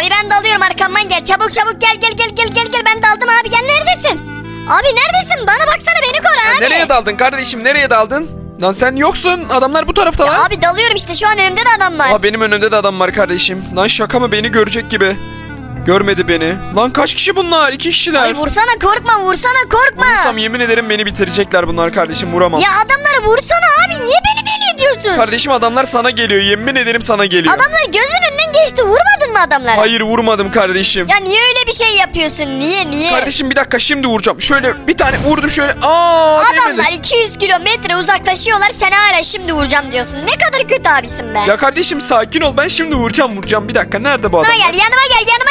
Abi ben dalıyorum arkamdan gel. Çabuk çabuk gel gel gel gel gel gel. Ben daldım abi gel neredesin? Abi neredesin? Bana baksana beni koru abi. Nereye daldın kardeşim nereye daldın? Lan sen yoksun adamlar bu tarafta lan. Abi dalıyorum işte şu an önümde de adam var. Aa, benim önümde de adam var kardeşim. Lan şaka mı beni görecek gibi. Görmedi beni. Lan kaç kişi bunlar? İki kişiler. Abi vursana korkma vursana korkma. Vurursam yemin ederim beni bitirecekler bunlar kardeşim vuramam. Ya adamları vursana abi niye beni deli ediyorsun? Kardeşim adamlar sana geliyor yemin ederim sana geliyor. Adamlar gözünün önünden geçti vurmadın mı adamları? Hayır vurmadım kardeşim. Ya niye öyle bir şey yapıyorsun niye niye? Kardeşim bir dakika şimdi vuracağım. Şöyle bir tane vurdum şöyle. Aa Adamlar değmedi. 200 kilometre uzaklaşıyorlar sen hala şimdi vuracağım diyorsun. Ne kadar kötü abisin be. Ya kardeşim sakin ol ben şimdi vuracağım vuracağım. Bir dakika nerede bu adam? Yanıma gel yanıma gel yanıma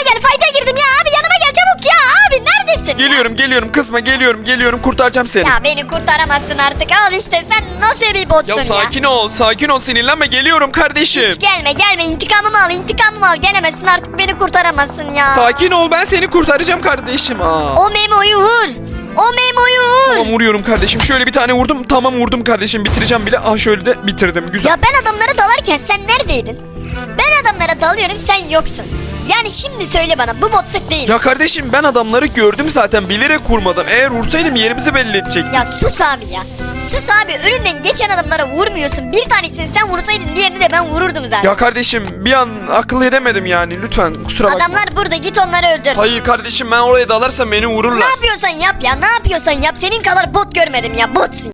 Geliyorum geliyorum kızma geliyorum geliyorum kurtaracağım seni. Ya beni kurtaramazsın artık al işte sen nasıl bir botsun Ya ya. sakin ol sakin ol sinirlenme geliyorum kardeşim. Hiç gelme gelme intikamımı al intikamımı al gelemezsin artık beni kurtaramazsın ya. Sakin ol ben seni kurtaracağım kardeşim. Aa. O memoyu vur. O memoyu vur. Tamam vuruyorum kardeşim. Şöyle bir tane vurdum. Tamam vurdum kardeşim. Bitireceğim bile. Ah şöyle de bitirdim. Güzel. Ya ben adamlara dalarken sen neredeydin? Ben adamlara dalıyorum sen yoksun. Yani şimdi söyle bana bu botluk değil. Ya kardeşim ben adamları gördüm zaten. Bilerek kurmadım. Eğer vursaydım yerimizi belli edecek. Ya sus abi ya. Sus abi önünden geçen adamlara vurmuyorsun. Bir tanesini sen vursaydın diğerini de ben vururdum zaten. Ya kardeşim bir an akıl edemedim yani. Lütfen kusura bakma. Adamlar burada git onları öldür. Hayır kardeşim ben oraya dalarsam beni Ne vururlar. yapıyorsan yap ya ne yapıyorsan yap. Senin kadar bot görmedim ya botsun.